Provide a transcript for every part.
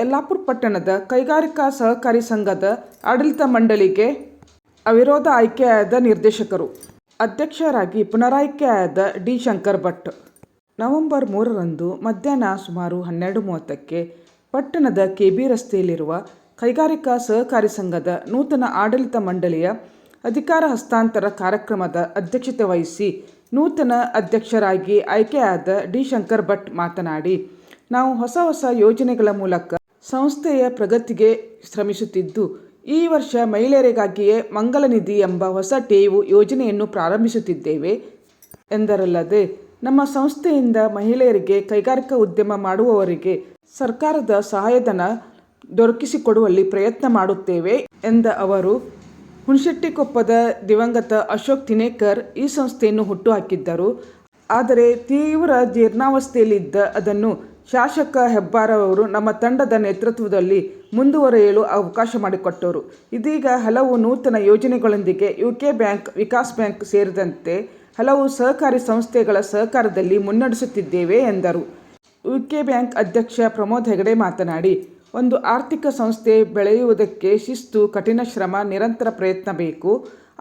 ಯಲ್ಲಾಪುರ ಪಟ್ಟಣದ ಕೈಗಾರಿಕಾ ಸಹಕಾರಿ ಸಂಘದ ಆಡಳಿತ ಮಂಡಳಿಗೆ ಅವಿರೋಧ ಆಯ್ಕೆಯಾದ ನಿರ್ದೇಶಕರು. ಅಧ್ಯಕ್ಷರಾಗಿ ಪುನರಾಯ್ಕೆಯಾದ ಡಿ. ಶಂಕರ್ ಭಟ್. ನವೆಂಬರ್ ಮೂರರಂದು ಮಧ್ಯಾಹ್ನ ಸುಮಾರು ಹನ್ನೆರಡು ಮೂವತ್ತಕ್ಕೆ ಪಟ್ಟಣದ ಕೆ ಬಿ ರಸ್ತೆಯಲ್ಲಿರುವ ಕೈಗಾರಿಕಾ ಸಹಕಾರಿ ಸಂಘದ ನೂತನ ಆಡಳಿತ ಮಂಡಳಿಯ ಅಧಿಕಾರ ಹಸ್ತಾಂತರ ಕಾರ್ಯಕ್ರಮದ ಅಧ್ಯಕ್ಷತೆ ವಹಿಸಿ ನೂತನ ಅಧ್ಯಕ್ಷರಾಗಿ ಆಯ್ಕೆಯಾದ ಡಿ. ಶಂಕರ್ ಭಟ್ ಮಾತನಾಡಿ, ನಾವು ಹೊಸ ಹೊಸ ಯೋಜನೆಗಳ ಮೂಲಕ ಸಂಸ್ಥೆಯ ಪ್ರಗತಿಗೆ ಶ್ರಮಿಸುತ್ತಿದ್ದು, ಈ ವರ್ಷ ಮಹಿಳೆಯರಿಗಾಗಿಯೇ ಮಂಗಲ ನಿಧಿ ಎಂಬ ಹೊಸ ಟೇವು ಯೋಜನೆಯನ್ನು ಪ್ರಾರಂಭಿಸುತ್ತಿದ್ದೇವೆ ಎಂದರಲ್ಲದೆ, ನಮ್ಮ ಸಂಸ್ಥೆಯಿಂದ ಮಹಿಳೆಯರಿಗೆ ಕೈಗಾರಿಕಾ ಉದ್ಯಮ ಮಾಡುವವರಿಗೆ ಸರ್ಕಾರದ ಸಹಾಯಧನ ದೊರಕಿಸಿಕೊಡುವಲ್ಲಿ ಪ್ರಯತ್ನ ಮಾಡುತ್ತೇವೆ ಎಂದ ಅವರು ಹುಣಶೆಟ್ಟಿಕೊಪ್ಪದ ದಿವಂಗತ ಅಶೋಕ್ ತಿನೇಕರ್ ಈ ಸಂಸ್ಥೆಯನ್ನು ಹುಟ್ಟುಹಾಕಿದ್ದರು ಆದರೆ ತೀವ್ರ ಜೀರ್ಣಾವಸ್ಥೆಯಲ್ಲಿದ್ದ ಅದನ್ನು ಶಾಸಕ ಹೆಬ್ಬಾರವರು ನಮ್ಮ ತಂಡದ ನೇತೃತ್ವದಲ್ಲಿ ಮುಂದುವರೆಯಲು ಅವಕಾಶ ಮಾಡಿಕೊಟ್ಟರು. ಇದೀಗ ಹಲವು ನೂತನ ಯೋಜನೆಗಳೊಂದಿಗೆ ಯುಕೆ ಬ್ಯಾಂಕ್, ವಿಕಾಸ್ ಬ್ಯಾಂಕ್ ಸೇರಿದಂತೆ ಹಲವು ಸಹಕಾರಿ ಸಂಸ್ಥೆಗಳ ಸಹಕಾರದಲ್ಲಿ ಮುನ್ನಡೆಸುತ್ತಿದ್ದೇವೆ ಎಂದರು. ಯುಕೆ ಬ್ಯಾಂಕ್ ಅಧ್ಯಕ್ಷ ಪ್ರಮೋದ್ ಹೆಗಡೆ ಮಾತನಾಡಿ, ಒಂದು ಆರ್ಥಿಕ ಸಂಸ್ಥೆ ಬೆಳೆಯುವುದಕ್ಕೆ ಶಿಸ್ತು, ಕಠಿಣ ಶ್ರಮ, ನಿರಂತರ ಪ್ರಯತ್ನ ಬೇಕು.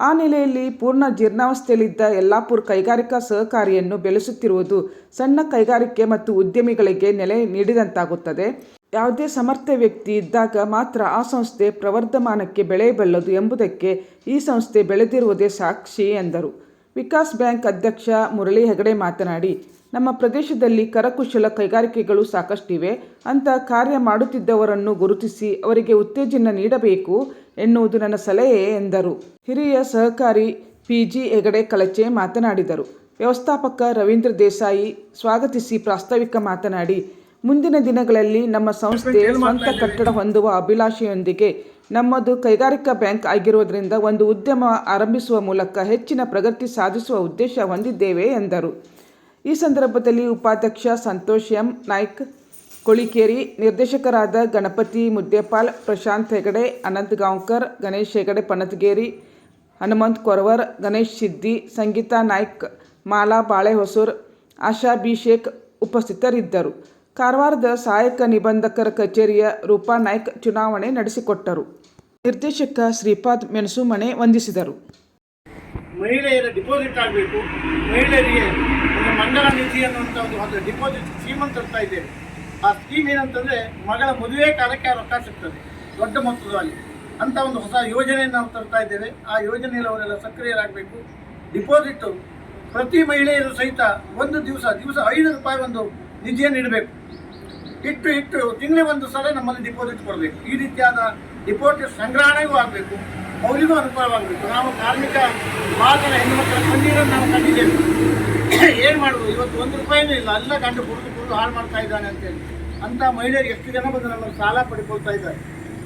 ಆ ನೆಲೆಯಲ್ಲಿ ಪೂರ್ಣ ಜೀರ್ಣಾವಸ್ಥೆಯಲ್ಲಿದ್ದ ಯಲ್ಲಾಪುರ ಕೈಗಾರಿಕಾ ಸಹಕಾರಿಯನ್ನು ಬೆಳೆಸುತ್ತಿರುವುದು ಸಣ್ಣ ಕೈಗಾರಿಕೆ ಮತ್ತು ಉದ್ಯಮಿಗಳಿಗೆ ನೆಲೆ ನೀಡಿದಂತಾಗುತ್ತದೆ. ಯಾವುದೇ ಸಮರ್ಥ ವ್ಯಕ್ತಿ ಇದ್ದಾಗ ಮಾತ್ರ ಆ ಸಂಸ್ಥೆ ಪ್ರವರ್ಧಮಾನಕ್ಕೆ ಬೆಳೆಯಬಲ್ಲದು ಎಂಬುದಕ್ಕೆ ಈ ಸಂಸ್ಥೆ ಬೆಳೆದಿರುವುದೇ ಸಾಕ್ಷಿ ಎಂದರು. ವಿಕಾಸ್ ಬ್ಯಾಂಕ್ ಅಧ್ಯಕ್ಷ ಮುರಳಿ ಹೆಗಡೆ ಮಾತನಾಡಿ, ನಮ್ಮ ಪ್ರದೇಶದಲ್ಲಿ ಕರಕುಶಲ ಕೈಗಾರಿಕೆಗಳು ಸಾಕಷ್ಟಿವೆ. ಅಂತ ಕಾರ್ಯ ಮಾಡುತ್ತಿದ್ದವರನ್ನು ಗುರುತಿಸಿ ಅವರಿಗೆ ಉತ್ತೇಜನ ನೀಡಬೇಕು. ಎನ್ನುವುದು ನನ್ನ ಸಲಹೆ ಎಂದರು. ಹಿರಿಯ ಸಹಕಾರಿ ಪಿ ಜಿ ಹೆಗಡೆ ಕಳಚೆ ಮಾತನಾಡಿದರು. ವ್ಯವಸ್ಥಾಪಕ ರವೀಂದ್ರ ದೇಸಾಯಿ ಸ್ವಾಗತಿಸಿ ಪ್ರಾಸ್ತಾವಿಕ ಮಾತನಾಡಿ ಮುಂದಿನ ದಿನಗಳಲ್ಲಿ ನಮ್ಮ ಸಂಸ್ಥೆ ಸ್ವಂತ ಕಟ್ಟಡ ಹೊಂದುವ ಅಭಿಲಾಷೆಯೊಂದಿಗೆ ನಮ್ಮದು ಕೈಗಾರಿಕಾ ಬ್ಯಾಂಕ್ ಆಗಿರುವುದರಿಂದ ಒಂದು ಉದ್ಯಮ ಆರಂಭಿಸುವ ಮೂಲಕ ಹೆಚ್ಚಿನ ಪ್ರಗತಿ ಸಾಧಿಸುವ ಉದ್ದೇಶ ಹೊಂದಿದ್ದೇವೆ ಎಂದರು. ಈ ಸಂದರ್ಭದಲ್ಲಿ ಉಪಾಧ್ಯಕ್ಷ ಸಂತೋಷ್ ಎಂ. ನಾಯ್ಕ್ ಕೊಳಿಕೇರಿ ನಿರ್ದೇಶಕರಾದ ಗಣಪತಿ ಮುದ್ದೇಪಾಲ್, ಪ್ರಶಾಂತ್ ಹೆಗಡೆ, ಅನಂತ್ ಗಾಂವ್ಕರ್, ಗಣೇಶ್ ಹೆಗಡೆ ಪಣತ್ಗೇರಿ, ಹನುಮಂತ್ ಕೊರವರ್, ಗಣೇಶ್ ಸಿದ್ದಿ ಸಂಗೀತಾ ನಾಯ್ಕ್, ಮಾಲಾ ಬಾಳೆಹೊಸೂರ್, ಆಶಾ ಬಿ ಶೇಖ್ ಉಪಸ್ಥಿತರಿದ್ದರು. ಕಾರವಾರದ ಸಹಾಯಕ ನಿಬಂಧಕರ ಕಚೇರಿಯ ರೂಪಾ ನಾಯ್ಕ್ ಚುನಾವಣೆ ನಡೆಸಿಕೊಟ್ಟರು. ನಿರ್ದೇಶಕ ಶ್ರೀಪಾದ್ ಮೆಣಸುಮನೆ ವಂದಿಸಿದರು. ಮಹಿಳೆಯರ ಡಿಪಾಸಿಟ್ ಆಗಬೇಕು. ಮಹಿಳೆಯರಿಗೆ ಮಂಗಲ ನಿಧಿ ಅನ್ನುವಂಥ ಒಂದು ಡಿಪಾಸಿಟ್ ಸ್ಕೀಮ್ ಇದ್ದೇವೆ ಆ ಸ್ಕೀಮ್ ಏನಂತಂದರೆ ಮಗಳ ಮದುವೆ ಕಾಲಕ್ಕೆ ರೊಕ್ಕ ಸಿಗ್ತದೆ, ದೊಡ್ಡ ಮೊತ್ತದಲ್ಲಿ ಅಂತ ಒಂದು ಹೊಸ ಯೋಜನೆಯನ್ನು ನಾವು ತರ್ತಾ ಇದ್ದೇವೆ. ಆ ಯೋಜನೆಯಲ್ಲಿ ಅವರೆಲ್ಲ ಸಕ್ರಿಯರಾಗಬೇಕು. ಡಿಪಾಸಿಟ್ ಪ್ರತಿ ಮಹಿಳೆಯರು ಸಹಿತ ಒಂದು ದಿವಸ ದಿವಸ ಐದು ರೂಪಾಯಿ ಒಂದು ನಿಧಿಯನ್ನು ಇಡಬೇಕು. ಇಟ್ಟು ಇಟ್ಟು ತಿಂಗಳಿಗೆ ಒಂದು ಸಲ ನಮ್ಮಲ್ಲಿ ಡಿಪಾಸಿಟ್ ಕೊಡಬೇಕು. ಈ ರೀತಿಯಾದ ಡಿಪಾಸಿಟ್ ಸಂಗ್ರಹಣೆಗೂ ಆಗಬೇಕು. ಅವರಿಗೂ ಅನುಕೂಲವಾಗಬೇಕು. ನಾವು ಕಾರ್ಮಿಕ ಭಾಗದ ಹೆಣ್ಣು ಹೆಣ್ಣುಮಕ್ಕಳ ಕಣ್ಣೀರನ್ನು ನಾವು ಕಂಡಿದ್ದೇವೆ ಏನು ಮಾಡೋದು? ಇವತ್ತು ಒಂದು ರೂಪಾಯಿನೂ ಇಲ್ಲ. ಅಲ್ಲ ಗಂಡು ಕುಡಿದು ಕುಡಿದು ಹಾಳು ಮಾಡ್ತಾ ಇದ್ದಾನೆ ಅಂತೇಳಿ. ಅಂತ ಮಹಿಳೆಯರು ಎಷ್ಟು ಜನ ಬಂದು ನಮ್ಮನ್ನು ಸಾಲ ಪಡ್ಕೊಳ್ತಾ ಇದ್ದಾರೆ.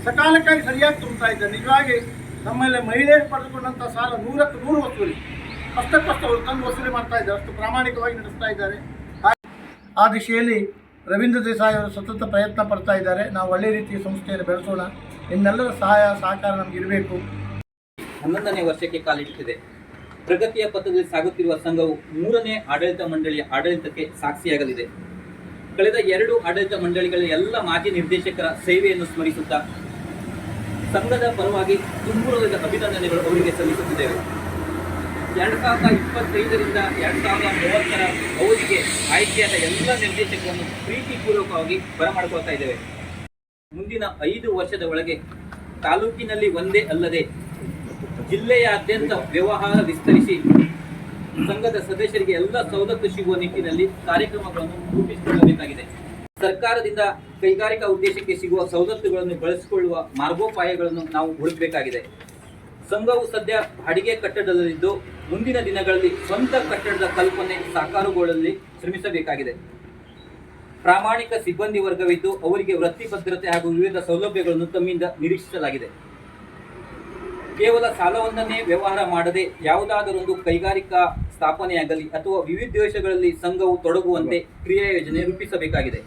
ಸಕಾಲಕ್ಕಾಗಿ ಸರಿಯಾಗಿ ತುಂಬ್ತಾ ಇದ್ದಾರೆ. ನಿಜವಾಗಿ ನಮ್ಮಲ್ಲಿ ಮಹಿಳೆಯರು ಪಡೆದುಕೊಂಡಂಥ ಸಾಲ ನೂರಕ್ಕೆ ನೂರು ವಸೂಲಿ. ಅಷ್ಟಕ್ಕಷ್ಟು ಅವರು ತಂದು ವಸೂಲಿ ಮಾಡ್ತಾ ಇದ್ದಾರೆ. ಅಷ್ಟು ಪ್ರಾಮಾಣಿಕವಾಗಿ ನಡೆಸ್ತಾ ಇದ್ದಾರೆ. ಆ- ದಿಶೆಯಲ್ಲಿ ರವೀಂದ್ರ ದೇಸಾಯಿ ಅವರು ಸತತ ಪ್ರಯತ್ನ ಪಡ್ತಾ ಇದ್ದಾರೆ. ನಾವು ಒಳ್ಳೆ ರೀತಿಯ ಸಂಸ್ಥೆಯನ್ನು ಬೆಳೆಸೋಣ. ಇನ್ನೆಲ್ಲರ ಸಹಾಯ ಸಹಕಾರ ನಮ್ಗೆ ಇರಬೇಕು. ಹನ್ನೊಂದನೇ ವರ್ಷಕ್ಕೆ ಕಾಲಿಟ್ಟಿದೆ. ಪ್ರಗತಿಯ ಪಥದಲ್ಲಿ ಸಾಗುತ್ತಿರುವ ಸಂಘವು ಮೂರನೇ ಆಡಳಿತ ಮಂಡಳಿಯ ಆಡಳಿತಕ್ಕೆ ಸಾಕ್ಷಿಯಾಗಲಿದೆ. ಕಳೆದ ಎರಡು ಆಡಳಿತ ಮಂಡಳಿಗಳ ಎಲ್ಲ ಮಾಜಿ ನಿರ್ದೇಶಕರ ಸೇವೆಯನ್ನು ಸ್ಮರಿಸುತ್ತಾ ಸಂಘದ ಪರವಾಗಿ ತುಂಬುರದ ಅಭಿನಂದನೆಗಳು ಅವರಿಗೆ ಸಲ್ಲಿಸುತ್ತಿದ್ದೇವೆ. ಎರಡು ಸಾವಿರದ ಇಪ್ಪತ್ತೈದರಿಂದ ಎರಡು ಸಾವಿರದ ಮೂವತ್ತರ ಅವಧಿಗೆ ಆಯ್ಕೆಯಾದ ಎಲ್ಲ ನಿರ್ದೇಶಕರನ್ನು ಪ್ರೀತಿಪೂರ್ವಕವಾಗಿ ಬರಮಾಡಿಕೊಳ್ತಾ ಇದ್ದೇವೆ. ಮುಂದಿನ ಐದು ವರ್ಷದ ಒಳಗೆ ತಾಲೂಕಿನಲ್ಲಿ ಒಂದೇ ಅಲ್ಲದೆ ಜಿಲ್ಲೆಯಾದ್ಯಂತ ವ್ಯವಹಾರ ವಿಸ್ತರಿಸಿ ಸಂಘದ ಸದಸ್ಯರಿಗೆ ಎಲ್ಲ ಸವಲತ್ತು ಸಿಗುವ ನಿಟ್ಟಿನಲ್ಲಿ ಕಾರ್ಯಕ್ರಮಗಳನ್ನು ರೂಪಿಸಿಕೊಳ್ಳಬೇಕಾಗಿದೆ. ಸರ್ಕಾರದಿಂದ ಕೈಗಾರಿಕಾ ಉದ್ದೇಶಕ್ಕೆ ಸಿಗುವ ಸವಲತ್ತುಗಳನ್ನು ಬಳಸಿಕೊಳ್ಳುವ ಮಾರ್ಗೋಪಾಯಗಳನ್ನು ನಾವು ಹುಡುಕಬೇಕಾಗಿದೆ. ಸಂಘವು ಸದ್ಯ ಬಾಡಿಗೆ ಕಟ್ಟಡದಲ್ಲಿದ್ದು ಮುಂದಿನ ದಿನಗಳಲ್ಲಿ ಸ್ವಂತ ಕಟ್ಟಡದ ಕಲ್ಪನೆ ಸಾಕಾರಗೊಳ್ಳಲಿ ಶ್ರಮಿಸಬೇಕಾಗಿದೆ. ಪ್ರಾಮಾಣಿಕ ಸಿಬ್ಬಂದಿ ವರ್ಗವಿದ್ದು ಅವರಿಗೆ ವೃತ್ತಿ ಭದ್ರತೆ ಹಾಗೂ ವಿವಿಧ ಸೌಲಭ್ಯಗಳನ್ನು ತಮ್ಮಿಂದ ನಿರೀಕ್ಷಿಸಲಾಗಿದೆ. ಕೇವಲ ಸಾಲವೊಂದನ್ನೇ ವ್ಯವಹಾರ ಮಾಡದೆ ಯಾವುದಾದರೊಂದು ಕೈಗಾರಿಕಾ ಸ್ಥಾಪನೆಯಾಗಲಿ ಅಥವಾ ವಿವಿಧ ದೇಶಗಳಲ್ಲಿ ಸಂಘವು ತೊಡಗುವಂತೆ ಕ್ರಿಯಾ ಯೋಜನೆ ರೂಪಿಸಬೇಕಾಗಿದೆ.